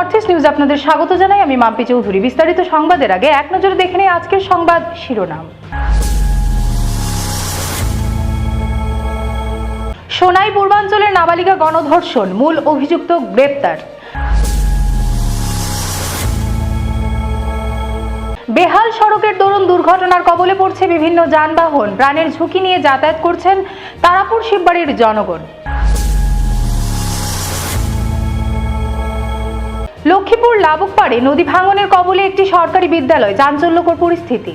North east news আপনাদের স্বাগত জানাই। আমি মাম্পি চৌধুরী। বিস্তারিত সংবাদের আগে এক নজরে দেখে নিই আজকের সংবাদ শিরোনাম। সোনাই পূর্বাঞ্চলের নাবালিকা গণধর্ষণ, মূল অভিযুক্ত গ্রেপ্তার। বেহাল সড়কের দরুন দুর্ঘটনার কবলে পড়ছে বিভিন্ন যানবাহন। প্রাণের ঝুঁকি নিয়ে যাতায়াত করছেন তারাপুর শিববাড়ির জনগণ। লক্ষ্মীপুর লাবুকপাড়ে নদী ভাঙনের কবলে একটি সরকারি বিদ্যালয়, চাঞ্চল্যকর পরিস্থিতি।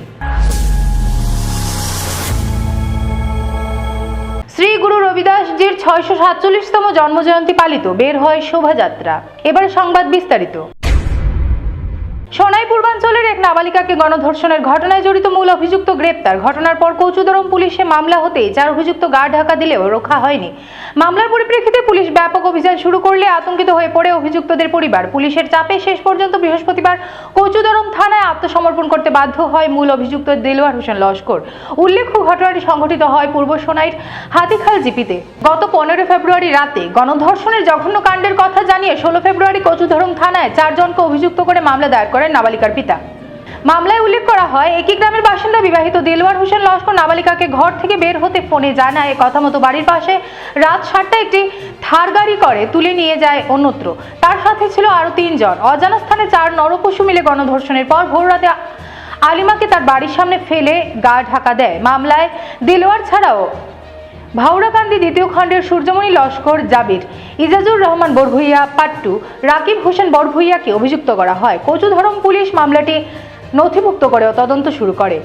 শ্রী গুরু রবিদাসজির ছয়শো সাতচল্লিশতম জন্মজয়ন্তী পালিত, বের হয় শোভাযাত্রা। এবার সংবাদ বিস্তারিত। সোনাই পূর্বাঞ্চলের এক নাবালিকাকে গণধর্ষণের ঘটনায় জড়িত মূল অভিযুক্ত গ্রেপ্তার। ঘটনার পর কচুদরম পুলিশে মামলা হতেই চার অভিযুক্ত গা ঢাকা দিলেও রক্ষা হয়নি। মামলার পরিপ্রেক্ষিতে পুলিশ ব্যাপক অভিযান শুরু করলে আতঙ্কিত হয়ে পড়ে অভিযুক্তদের পরিবার। পুলিশের চাপে শেষ পর্যন্ত বৃহস্পতিবার কচুদরম থানায় আত্মসমর্পণ করতে বাধ্য হয় মূল অভিযুক্ত দেলোয়ার হোসেন লস্কর। উল্লেখ্য, ঘটনাটি সংঘটিত হয় পূর্ব সোনাইর হাতিখাল জিপিতে। গত পনেরো ফেব্রুয়ারি রাতে গণধর্ষণের জঘন্য কাণ্ডের কথা জানিয়ে ষোলো ফেব্রুয়ারি কচুধরম থানায় চারজনকে অভিযুক্ত করে মামলা দায়ের করেন নাবালিকার পিতা। মামলায় উল্লেখ করা হয়, একই গ্রামের বাসিন্দা বিবাহিত দেলোয়ার হোসেন লস্কর নাবালিকাকে ঘর থেকে বের হতে ফোনে জানায় কথা মতো বাড়ির পাশে রাত সাতটা একটি থার গাড়ি করে তুলে নিয়ে যায় অন্যত্র। তার সাথে ছিল আরও তিনজন। অজানা স্থানে চার নরপশু মিলে গণধর্ষণের পর ভোর রাতে আলিমাকে তার বাড়ির সামনে ফেলে গা ঢাকা দেয়। মামলায় দেলোয়ার ছাড়াও ভাউরাকান্দি দ্বিতীয় খণ্ডের সূর্যমণি লস্কর জাবির, ইজাজুর রহমান বড়ভুইয়া পাট্টু রাকিব হোসেন বড়ভুইয়াকে অভিযুক্ত করা হয়। কচুধরম পুলিশ মামলাটি নথিভুক্ত করে তদন্ত শুরু করে।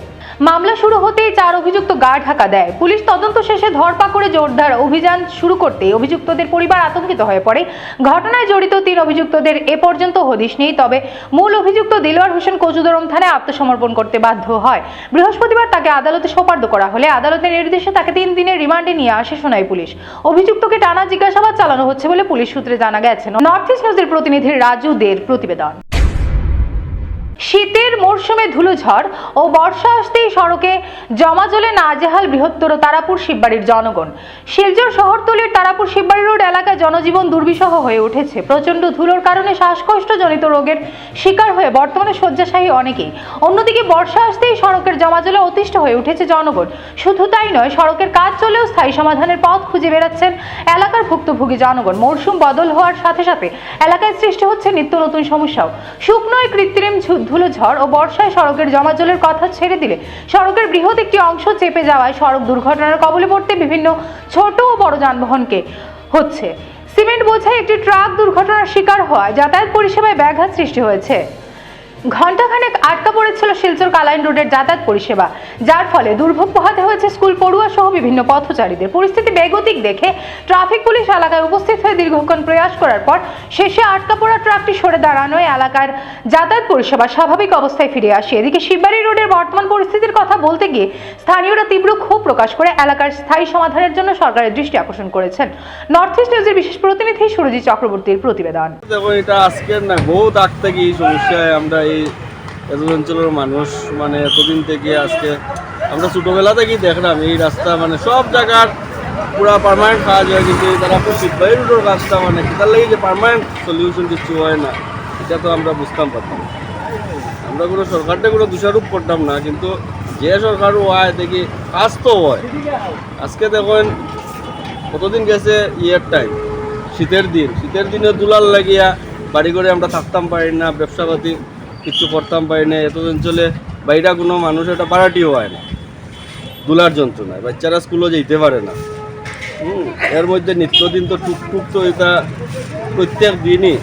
মামলা শুরু হতেই চার অভিযুক্ত গা ঢাকা দেয়। পুলিশ তদন্ত শেষে ধরপাকড়ে জোরদার অভিযান শুরু করতে অভিযুক্তদের পরিবার আতঙ্কিত হয়ে পড়ে। ঘটনায় জড়িত তিন অভিযুক্তদের এ পর্যন্ত হদিশ নেই, তবে মূল অভিযুক্ত দিলওয়ার হোসেন কচুদরম থানায় আত্মসমর্পণ করতে বাধ্য হয়। বৃহস্পতিবার তাকে আদালতে সোপার্দ করা হলে আদালতের নির্দেশে তাকে তিন দিনের রিমান্ডে নিয়ে আসে সোনাই পুলিশ। অভিযুক্তকে টানা জিজ্ঞাসাবাদ চালানো হচ্ছে বলে পুলিশ সূত্রে জানা গেছে। নর্থ ইস্ট নিউজের প্রতিনিধি রাজু দের প্রতিবেদন। শীতের মরশুমে ধুলোঝড় ও বর্ষা আসতেই সড়কে জমাজলে নাজেহাল বৃহত্তর তারাপুর শিববাড়ির জনগণ। শিলচর শহরতলির তারাপুর শিববাড়ি রোড এলাকায় জনজীবন দুর্বিষহ হয়ে উঠেছে। প্রচণ্ড ধুলোর কারণে শ্বাসকষ্টজনিত রোগের শিকার হয়ে বর্তমানে শয্যাশায়ী অনেকেই। অন্যদিকে বর্ষা আসতেই সড়কের জমাজলে অতিষ্ঠ হয়ে উঠেছে জনগণ। শুধু তাই নয়, সড়কের কাজ চলেও স্থায়ী সমাধানের পথ খুঁজে বেড়াচ্ছেন এলাকার ভুক্তভোগী জনগণ। মরশুম বদল হওয়ার সাথে সাথে এলাকায় সৃষ্টি হচ্ছে নিত্য নতুন সমস্যাও। শুকনোয় কৃত্রিম ঝু- ধুলোঝড় ও বর্ষায় সড়কের জমাজলের কথা ছেড়ে দিলে সড়কের বৃহৎ একটি অংশ চেপে যাওয়ায় সড়ক দুর্ঘটনার কবলে পড়তে বিভিন্ন ছোট ও বড় যানবাহনকে হচ্ছে। সিমেন্ট বোঝাই একটি ট্রাক দুর্ঘটনার শিকার হওয়ায় যাতায়াত পরিষেবায় ব্যাঘাত সৃষ্টি হয়েছে। ঘণ্টাখানেক আটকা পড়েছিল শিলচর কালাইন রোডের যাতায়াত পরিষেবা, যার ফলে দুর্ভোগ পোহাতে হয়েছে স্কুল পড়ুয়া সহ বিভিন্ন পথচারীদের। পরিস্থিতি বেগতিক দেখে ট্রাফিক পুলিশ এলাকায় উপস্থিত হয়ে দীর্ঘক্ষণ প্রয়াস করার পর শেষে আটকা পড়া ট্রাকটি সরে দাঁড়ানোয় এলাকার যাতায়াত পরিষেবা স্বাভাবিক অবস্থায় ফিরে আসে। এদিকে শিববাড়ি রোডের বর্তমান পরিস্থিতির কথা বলতে গিয়ে স্থানীয়রা তীব্র ক্ষোভ প্রকাশ করে এলাকার স্থায়ী সমাধানের জন্য সরকারের দৃষ্টি আকর্ষণ করেছেন। নর্থ ইস্ট নিউজের বিশেষ প্রতিনিধি সুরজিৎ চক্রবর্তীর প্রতিবেদন। দেখো এটা আজকের না আগ থেকে এই সমস্যায় আমরা এই এত অঞ্চলের মানুষ মানে এতদিন থেকে আজকে আমরা ছোটোবেলা থেকেই দেখলাম এই রাস্তা মানে সব জায়গার পুরা পারমানেন্ট কাজ হয়, কিন্তু তারা সিপাহী রোডের কাজটা মানে তার লাগে যে পারমানেন্ট সলিউশন কিছু হয় না, এটা তো আমরা বুঝতাম পারতাম আমরা কোনো সরকারটা কোনো দোষারোপ করতাম না, কিন্তু যে সরকারও হয়, দেখি কাজ তো হয়। আজকে দেখেন কতদিন গেছে ইয়ের টাইম শীতের দিন। শীতের দিনে দুলাল লাগিয়া বাড়ি করে আমরা থাকতাম পারি না, ব্যবসা পাতি কিছু করতাম পারি না, এতদিন চলে বাইরা কোনো মানুষ একটা পাড়াটিও হয় না। দুলার যন্ত্রণায়, বাচ্চারা স্কুলও যেতে পারে না। এর মধ্যে নিত্যদিন তো টুকটুক তো এটা প্রত্যেক দিনই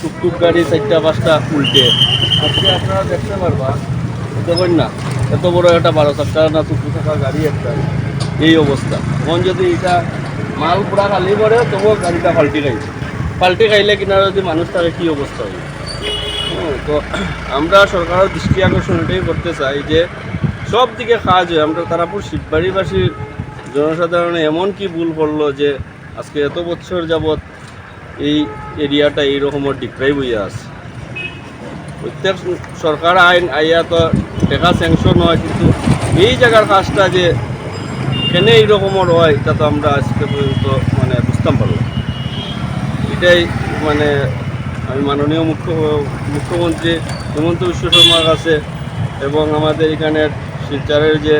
টুকটুক গাড়ি চারটা, পাঁচটা উল্টে। আজকে আপনারা দেখতে পারবা দেখুন না, এত বড় একটা বারো চাকা না টুকটুক থাকা গাড়ি একটা, এই অবস্থা। তখন যদি এটা মাল পুরা খালি করে তবুও গাড়িটা পাল্টি খাইছে পাল্টি খাইলে কিনা যদি মানুষ থাকে কী অবস্থা হবে? তো আমরা সরকারের দৃষ্টি আকর্ষণ এটাই করতে চাই যে সব দিকে কাজ হয়। আমরা তারাপুর শিববাড়িবাসীর জনসাধারণে এমন কি ভুল করল যে আজকে এত বছর যাবৎ এই এরিয়াটা এই রকমের ডিপ্রাইভ হইয়া আছে। প্রত্যেক সরকার আইন আইয়া তো টাকা স্যাংশন হয়, কিন্তু এই জায়গার কাজটা যে কেন এই রকমের হয় এটা তো আমরা আজকে পর্যন্ত মানে বুঝতাম পারলাম এটাই মানে আমি মাননীয় মুখ্য, মুখ্যমন্ত্রী হিমন্ত বিশ্ব শর্মার কাছে এবং আমাদের এখানের শিলচরের যে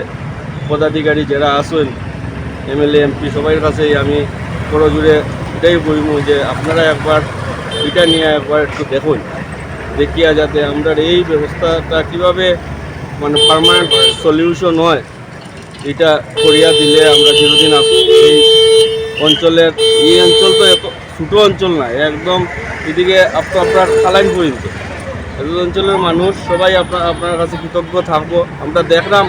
পদাধিকারী যারা আছেন, এমএলএ, এমপি সবাই কাছেই আমি বড় জুড়ে এটাই বলব যে আপনারা একবার এটা নিয়ে একবার একটু দেখুন, দেখিয়া যাতে আমরা এই ব্যবস্থাটা কীভাবে মানে পারমানেন্ট সলিউশন হয়, এটা করিয়া দিলে আমরা চিরদিন এই অঞ্চলের, এই অঞ্চল তো এত ছোটো অঞ্চল না একদম এদিকে আপ- আপনার খালাইন পর্যন্ত। এই অঞ্চলের মানুষ, সবাই আপনার আপনার কাছে কৃতজ্ঞ থাকব। আমরা দেখলাম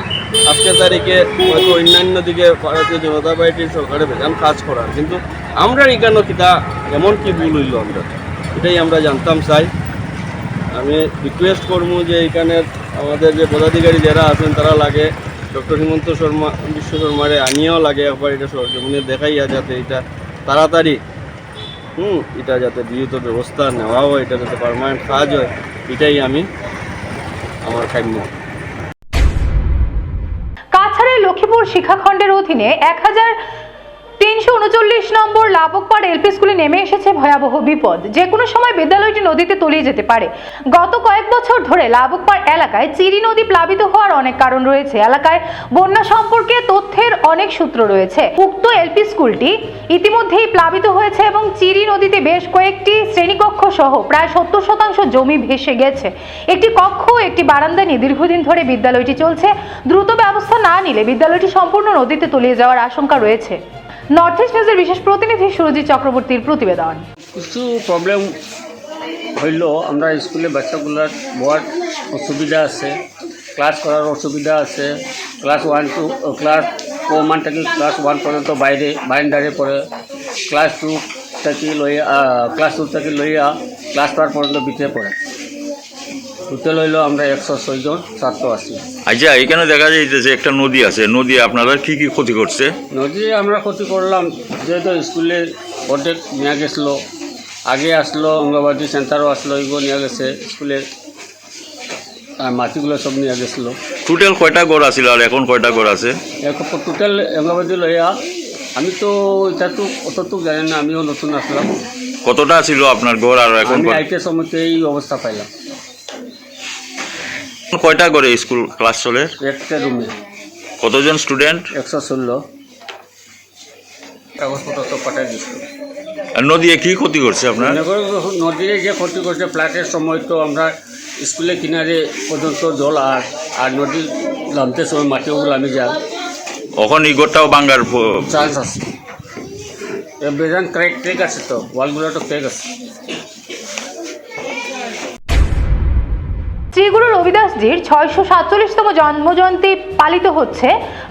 আজকের তারিখে হয়তো অন্যান্য দিকে ভারতীয় জনতা পার্টির সরকারে বেজান কাজ করার। কিন্তু আমরা এখানে কিতা, এমন কি ভুল হইল আমরা? এটাই আমরা জানতাম চাই। আমি রিকোয়েস্ট করব যে এখানের আমাদের যে পদাধিকারী যারা আছেন, তারা লাগে। ডক্টর হিমন্ত শর্মা, বিশ্ব শর্মারে আনিয়েও লাগে একবার এটা সরজমিনে দেখাইয়া যাতে এটা তাড়াতাড়ি হুম, এটা যাতে বিহিত ব্যবস্থা নেওয়া হয়, এটা যাতে পারমানেন্ট কাজ হয়, এটাই আমি আমার কাম্য। কাছাড়ের লক্ষ্মীপুর শিক্ষাখণ্ডের অধীনে এক হাজার তিনশো উনচল্লিশ নম্বর লাবকপাড় এলপি স্কুলে নেমে এসেছে ভয়াবহ বিপদ। যে কোনো সময় বিদ্যালয়টি নদীতে তলিয়ে যেতে পারে। গত কয়েক বছর ধরে লাবকপাড় এলাকায় চিরি নদী প্লাবিত হওয়ার অনেক কারণ রয়েছে। এলাকায় বন্যা সম্পর্কে তথ্যের অনেক সূত্র রয়েছে। উক্ত এলপি স্কুলটি ইতিমধ্যেই প্লাবিত হয়েছে এবং চিরি নদীতে বেশ কয়েকটি শ্রেণীকক্ষ সহ প্রায় সত্তর শতাংশ জমি ভেসে গেছে। একটি কক্ষ একটি বারান্দা নিয়ে দীর্ঘদিন ধরে বিদ্যালয়টি চলছে। দ্রুত ব্যবস্থা না নিলে বিদ্যালয়টি সম্পূর্ণ নদীতে তলিয়ে যাওয়ার আশঙ্কা রয়েছে। নর্থ ইস্ট নিউজের বিশেষ প্রতিনিধি সুরজিৎ চক্রবর্তীর প্রতিবেদন। কিছু প্রবলেম হইল, আমরা স্কুলে বাচ্চাগুলোর বড় অসুবিধা আছে ক্লাস করার অসুবিধা আছে class one two class four one থেকে ক্লাস ওয়ান পর্যন্ত বাইরে বাইন্ডারে পড়ে ক্লাস টু থেকে লইয়া ক্লাস টু থেকে লইয়া ক্লাস ওয়ান পর্যন্ত ভিতরে পড়ে। টোটাল হইল আমরা একশো ছয়জন ছাত্র আছি আচ্ছা এখানে দেখা যাইতেছে একটা নদী আছে। নদী আপনারা কি কি ক্ষতি করছে? নদী আমরা ক্ষতি করলাম যেহেতু স্কুলে অর্ধেক নিয়ে গেছিল আগে আসলো অঙ্গনবাদী সেন্টারও আসলো এগুলো নিয়ে গেছে স্কুলের আর মাটিগুলো সব নিয়ে গেছিল। টোটাল কয়টা ঘর আছিল আর এখন কয়টা ঘর আছে? এরপর টোটাল অঙ্গনবাদী লইয়া আমি তো এটা তো অতটুক জানি না আমিও নতুন আসলাম। কতটা ছিল আপনার ঘর আর এখন আমি আইতে সময়তে এই অবস্থা পাইলাম। কয়টা ঘরে স্কুল ক্লাস চলে? একটা রুমে। কতজন স্টুডেন্ট? একশো ষোলো। কাগজপত্র তো পাঠাই দিচ্ছিল আর নদী কি ক্ষতি করছে আপনার? করো নদীরে যে ক্ষতি করছে ফ্লাটের সময় তো আমরা স্কুলের কিনারে পর্যন্ত জল আর আর নদী নামতে সময় মাটিও নামে যায়। এখন এই ঘরটাও বাঙ্গার চান্স আছে। বেজান ক্র্যাক ক্র্যাক আছে তো ওয়ালগুলো তো ক্র্যাক আছে। রবিদাসজির ছয়শো সাতচল্লিশতম জন্মজয়ন্তী পালিত হচ্ছে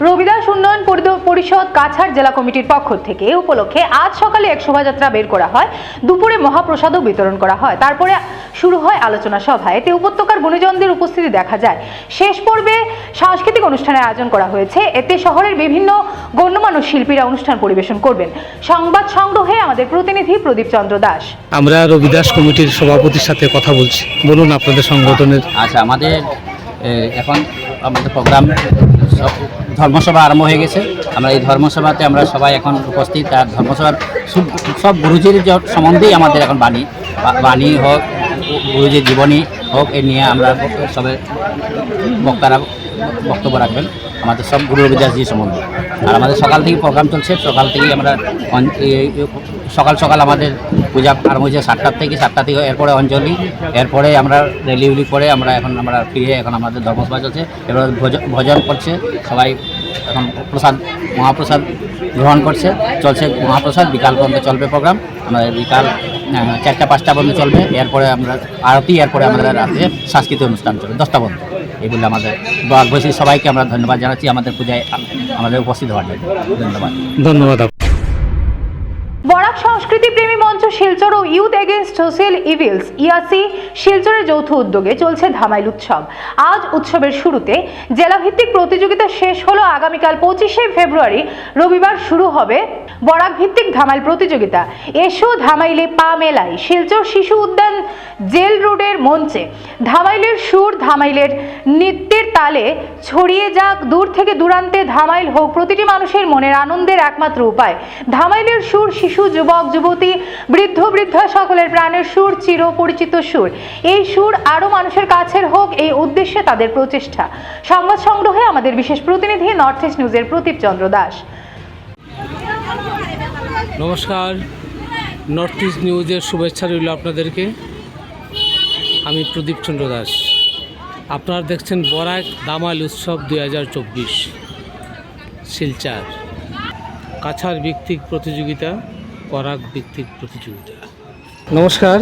রবিদাস উন্নয়ন পরিষদ কাছাড় জেলা কমিটির পক্ষ থেকে। এ উপলক্ষে আজ সকালে এক শোভাযাত্রা বের করা হয়। দুপুরে মহাপ্রসাদও বিতরণ করা হয়। তারপরে শুরু হয় আলোচনা সভা এতে উপত্যকার গুণীজনদের উপস্থিতি দেখা যায়। শেষ পর্বে সাংস্কৃতিক অনুষ্ঠানের আয়োজন করা হয়েছে। এতে শহরের বিভিন্ন গণ্যমান্য শিল্পীরা অনুষ্ঠান পরিবেশন করবেন। সংবাদ সংগ্রহে আমাদের প্রতিনিধি প্রদীপ চন্দ্র দাস। আমরা রবিদাস কমিটির সভাপতির সাথে কথা বলছি। বলুন আপনাদের সংগঠনের আচ্ছা আমাদের এ, এখন আমাদের প্রোগ্রাম ধর্মসভা আরম্ভ হয়ে গেছে। আমরা এই ধর্মসভাতে আমরা সবাই এখন উপস্থিত। আর ধর্মসভার সব- গুরুজির সম্বন্ধেই আমাদের এখন বাণী। বাণী হোক গুরুজির জীবনী হোক এ নিয়ে আমরা সবে বক্তারা বক্তব্য রাখবেন। আমাদের সব গুরু রবিদাসজি সম্বন্ধে। আর আমাদের সকাল থেকে প্রোগ্রাম চলছে। সকাল থেকেই আমরা সকাল সকাল আমাদের পূজা আরম্ভ হয়েছে সাতটার থেকে, সাতটা থেকে এরপরে অঞ্জলি, এরপরে আমরা রেলি উলি করে আমরা এখন আমরা ফিরে এখন আমাদের ধর্মসভা চলছে এবার ভোজ- ভজন করছে, সবাই এখন প্রসাদ, মহাপ্রসাদ গ্রহণ করছে, চলছে মহাপ্রসাদ, বিকাল পর্যন্ত চলবে প্রোগ্রাম আমাদের বিকাল চারটা, পাঁচটা পর্যন্ত চলবে, এরপরে আমরা আরতি, এরপরে আমাদের রাতে সাংস্কৃতিক অনুষ্ঠান চলবে, দশটা পর্যন্ত। এগুলো আমাদের বাগবাসী সবাইকে, আমরা ধন্যবাদ জানাচ্ছি আমাদের পূজায়, আমাদের উপস্থিত হওয়ার জন্য। ধন্যবাদ। ধন্যবাদ। বরাক সংস্কৃতি প্রেমী মঞ্চ শিলচর ও ইউথ এগেনস্ট সোশ্যাল ইভিলস ইয়াসি শিলচরের যৌথ উদ্যোগে চলছে ধামাইল উৎসব। আজ উৎসবের শুরুতে জেলাভিত্তিক প্রতিযোগিতা শেষ হলো আগামীকাল পঁচিশে ফেব্রুয়ারি। রবিবার শুরু হবে বরাক ভিত্তিক ধামাইল প্রতিযোগিতা। এসো ধামাইলে পা মেলাই শিলচর শিশু উদ্যান জেল রোডের মঞ্চে। ধামাইলের সুর, ধামাইলের নৃত্যের তালে ছড়িয়ে যাক দূর থেকে দূরান্তে ধামাইল হোক। প্রতিটি মানুষের মনের আনন্দের একমাত্র উপায়। ধামাইলের সুর শিশু যুবক, যুবতী, বৃদ্ধ, বৃদ্ধা সকলের প্রাণের সুর চির পরিচিত সুর। এই সুর আরও মানুষের কাছের হোক, এই উদ্দেশ্যে তাদের প্রচেষ্টা। সংবাদ সংগ্রহে আমাদের বিশেষ প্রতিনিধি নর্থ ইস্ট নিউজের প্রদীপ চন্দ্র দাস। নমস্কার। নর্থ ইস্ট নিউজের শুভেচ্ছা রইল আপনাদেরকে। আমি প্রদীপ চন্দ্র দাস। আপনারা দেখছেন বরাক দামাল উৎসব দুই হাজার চব্বিশ, শিলচার। কাছার ভিত্তিক প্রতিযোগিতা। পরাগ ভিত্তিক প্রতিযোগিতা। নমস্কার।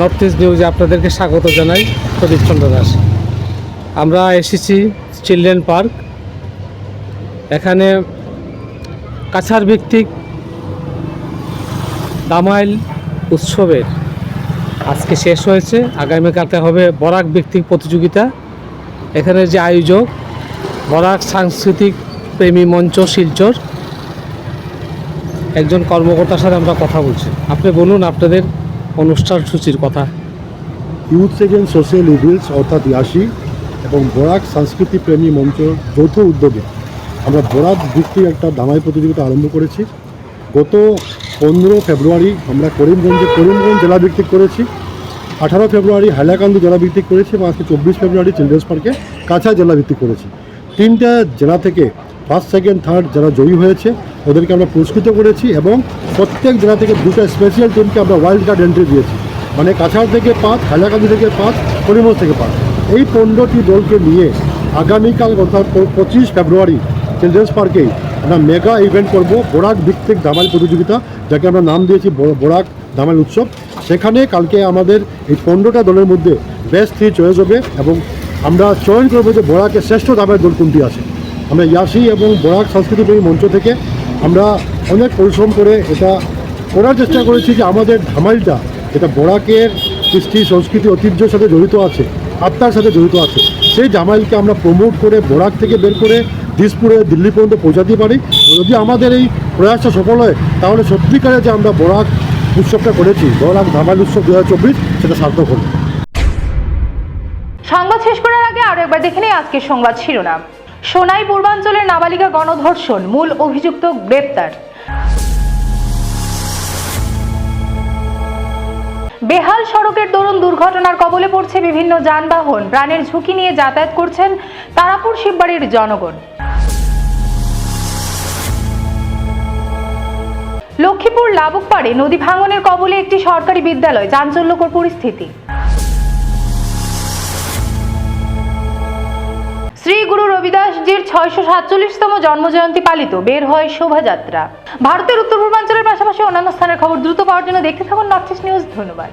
নর্থ ইস্ট নিউজে আপনাদেরকে স্বাগত জানাই প্রদীপ চন্দ্র দাস। আমরা এসেছি চিলড্রেন পার্ক এখানে কাছার ভিত্তিক দামাইল উৎসবের আজকে শেষ হয়েছে। আগামীকালকে হবে বরাক ভিত্তিক প্রতিযোগিতা। এখানে যে আয়োজক বরাক সাংস্কৃতিক প্রেমী মঞ্চ শিলচর। একজন কর্মকর্তার সাথে আমরা কথা বলছি। আপনি বলুন আপনাদের অনুষ্ঠান সূচির কথা। ইউথ এগেন্স সোশ্যাল ইভিলস অর্থাৎ ইয়াসি এবং বরাক সংস্কৃতি প্রেমী মঞ্চ যৌথ উদ্যোগে আমরা বরাক ভিত্তিক একটা দামাই প্রতিযোগিতা আরম্ভ করেছি। গত পনেরো ফেব্রুয়ারি আমরা করিমগঞ্জে, করিমগঞ্জ জেলা ভিত্তিক করেছি। আঠারো ফেব্রুয়ারি হাইলাকান্দি জেলা ভিত্তিক করেছি এবং আজকে চব্বিশ ফেব্রুয়ারি চিলড্রেন্স পার্কে কাছা জেলা ভিত্তিক করেছি। তিনটা জেলা থেকে ফার্স্ট, সেকেন্ড, থার্ড যারা জয়ী হয়েছে ওদেরকে আমরা পুরস্কৃত করেছি এবং প্রত্যেক জেলা থেকে দুটো স্পেশাল টিমকে আমরা ওয়াইল্ড কার্ড এন্ট্রি দিয়েছি। মানে কাছাড় থেকে পাঁচ, হাইলাকান্দি থেকে পাঁচ, করিমগঞ্জ থেকে পাঁচ। এই পনেরোটি দলকে নিয়ে আগামীকাল অর্থাৎ পঁচিশ ফেব্রুয়ারি চিলড্রেন্স পার্কেই আমরা মেগা ইভেন্ট করব, বোরাক ভিত্তিক দামাল প্রতিযোগিতা, যাকে আমরা নাম দিয়েছি বোরাক দামাল উৎসব। সেখানে কালকে আমাদের এই পনেরোটা দলের মধ্যে বেস্ট থ্রি চয়েস হবে এবং আমরা চয়ন করব যে বোরাকের শ্রেষ্ঠ দামের দল কোনটি আছে। আমরা ইয়াসি এবং বরাক সাংস্কৃতিক মঞ্চ থেকে আমরা অনেক পরিশ্রম করে এটা করার চেষ্টা করেছি যে আমাদের ধামাইলটা এটা বরাকের কৃষ্টি, সংস্কৃতি, ঐতিহ্যের সাথে জড়িত আছে, আত্মার সাথে জড়িত আছে। সেই জামাইলকে আমরা প্রমোট করে বরাক থেকে বের করে দিসপুরে, দিল্লি পর্যন্ত পৌঁছাতে পারি। যদি আমাদের এই প্রয়াসটা সফল হয়, তাহলে সত্যিকারে যে আমরা বরাক উৎসবটা করেছি, বরাক ধামাইল উৎসব দু হাজার চব্বিশ, সেটা সার্থক হবে সংবাদ শেষ করার আগে আরও একবার দেখে নেই আজকের সংবাদ শিরোনাম। সোনাই পূর্বাঞ্চলের নাবালিকা গণধর্ষণ, মূল অভিযুক্ত গ্রেপ্তার। বেহাল সড়কের দরুন দুর্ঘটনার কবলে পড়ছে বিভিন্ন যানবাহন। প্রাণের ঝুঁকি নিয়ে যাতায়াত করছেন তারাপুর শিববাড়ির জনগণ। লক্ষ্মীপুর লাবুকপাড়ে নদী ভাঙনের কবলে একটি সরকারি বিদ্যালয়, চাঞ্চল্যকর পরিস্থিতি। শ্রী গুরু রবিদাসজির ছয়শো সাতচল্লিশতম জন্মজয়ন্তী পালিত, বের হয় শোভাযাত্রা। ভারতের উত্তর পূর্বাঞ্চলের পাশাপাশি অন্যান্য স্থানের খবর দ্রুত পাওয়ার জন্য দেখতে থাকুন নর্থ ইস্ট নিউজ ধন্যবাদ।